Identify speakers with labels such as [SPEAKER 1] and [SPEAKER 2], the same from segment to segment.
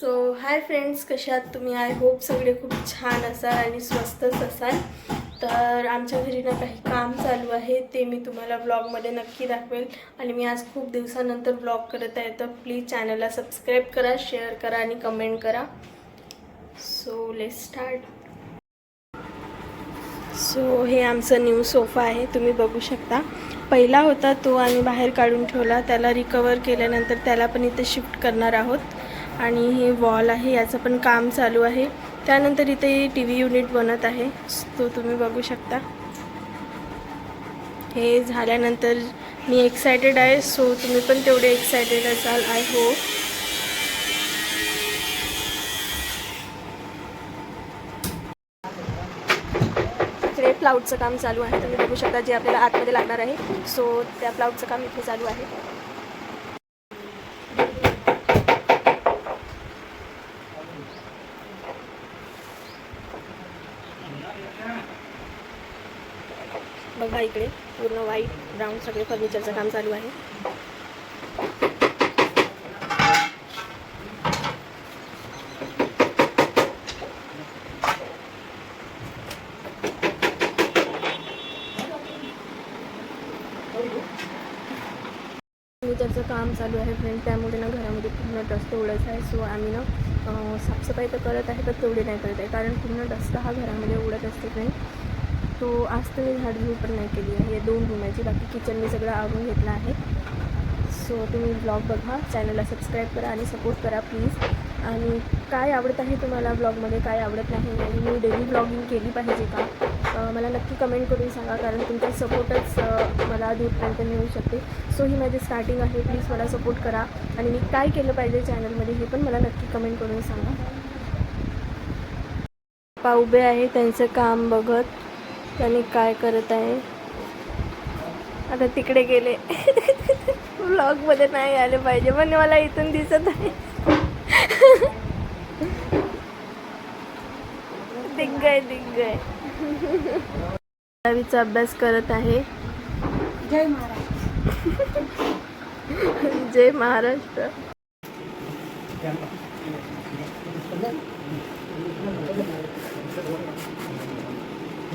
[SPEAKER 1] So hi friends कशा आहात तुम्ही? आय होप सगळे खूप छान असाल आणि स्वस्तच असाल. तर आमच्या घरी ना काही काम चालू आहे ते मी तुम्हाला ब्लॉगमध्ये नक्की दाखवेल. आणि मी आज खूप दिवसानंतर ब्लॉग करत आहे तर प्लीज चॅनलला सबस्क्राईब करा शेअर करा आणि कमेंट करा. सो लेट स्टार्ट सो हे आमचं न्यू सोफा आहे तुम्ही बघू शकता. पहिला होता तो आम्ही बाहेर काढून ठेवला त्याला रिकवर केल्यानंतर त्याला पण इथे शिफ्ट करणार आहोत. आणि हे वॉल आहे याचं पण काम चालू आहे. त्यानंतर इथे टी व्ही युनिट बनत आहे. तो तुम्ही बघू शकता. हे झाल्यानंतर मी एक्सायटेड आहे सो तुम्ही पण तेवढे एक्सायटेड असाल आय होप इकडे प्लाऊडचं काम चालू आहे. तुम्ही बघू शकता जे आपल्याला आतमध्ये लागणार आहे. सो त्या प्लाऊडचं काम इथे चालू आहे. बघा इकडे पूर्ण व्हाईट ब्राऊन सगळे फर्निचरचं काम चालू आहे. फर्निचरचं काम चालू आहे फ्रेंड त्यामुळे ना घरामध्ये पूर्ण डस्ट उडत आहे. सो आम्ही ना साफसफाई तर करत आहे तर तेवढी नाही करत आहे. कारण पूर्ण डस्ट हा घरामध्ये उडत असते फ्रेंड तो आज तर मी झाडझूड पण नाही केली आहे. या दोन रूमाची बाकी किचन मी सगळं आवरून घेतलं आहे. सो तुम्ही ब्लॉग बघा. चॅनलला सबस्क्राईब करा आणि सपोर्ट करा प्लीज आणि काय आवडत आहे तुम्हाला ब्लॉगमध्ये काय आवडत नाही? आणि मी डेली ब्लॉगिंग केली पाहिजे का? मला नक्की कमेंट करून सांगा कारण तुमचा सपोर्टच मला दूरपर्यंत मिळू शकते. सो ही माझी स्टार्टिंग आहे. प्लीज मला सपोर्ट करा. आणि मी काय केलं पाहिजे चॅनलमध्ये हे पण मला नक्की कमेंट करून सांगा. पप्पा उभे आहे त्यांचं काम बघत. त्यांनी काय करत आहे? आता तिकडे गेले. व्लॉगमध्ये नाही आले पाहिजे पण मला इथून दिसत आहे. दिग्गय दिग्गय. दहावीचा अभ्यास करत आहे.
[SPEAKER 2] जय महाराज.
[SPEAKER 1] जय महाराष्ट्र.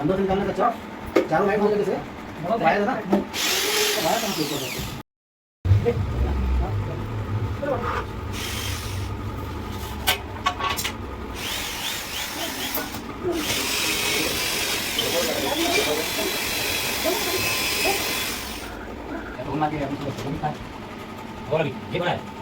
[SPEAKER 3] अंदर से निकालना कच्चा चारों लाइट हो जाए कैसे वायर है ना वायर कहाँ से ऊपर जाते
[SPEAKER 2] एक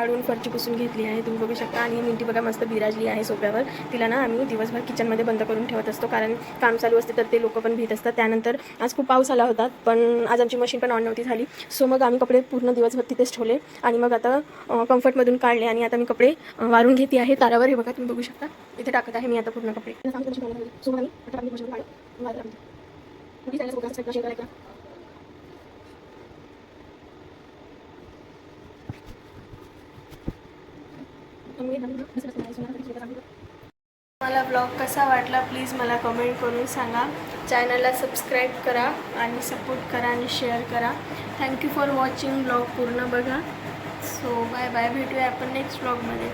[SPEAKER 1] काढून फरची पुसून घेतली आहे. तुम्ही बघू शकता. आणि मिंटी बघा मस्त बिराजली आहे सोप्यावर तिला ना आम्ही दिवसभर किचनमध्ये बंद करून ठेवत असतो कारण काम चालू असते तर ते लोक पण भीत असतात. त्यानंतर आज खूप पाऊस आला होता पण आज आमची मशीन पण ऑन नव्हती झाली. सो मग आम्ही कपडे पूर्ण दिवसभर तिथेच ठेवले. आणि मग आता कम्फर्टमधून काढले आणि आता मी कपडे वारून घेते आहे. तारावर हे बघा तुम्ही बघू शकता. इथे टाकत आहे मी आता पूर्ण कपडे. मला ब्लॉग कसा वाटला प्लीज मला कमेंट करून सांगा. चॅनलला सबस्क्राईब करा आणि सपोर्ट करा आणि शेअर करा. थँक्यू फॉर वॉचिंग ब्लॉग पूर्ण बघा. सो बाय बाय भेटूया आपण नेक्स्ट ब्लॉगमध्ये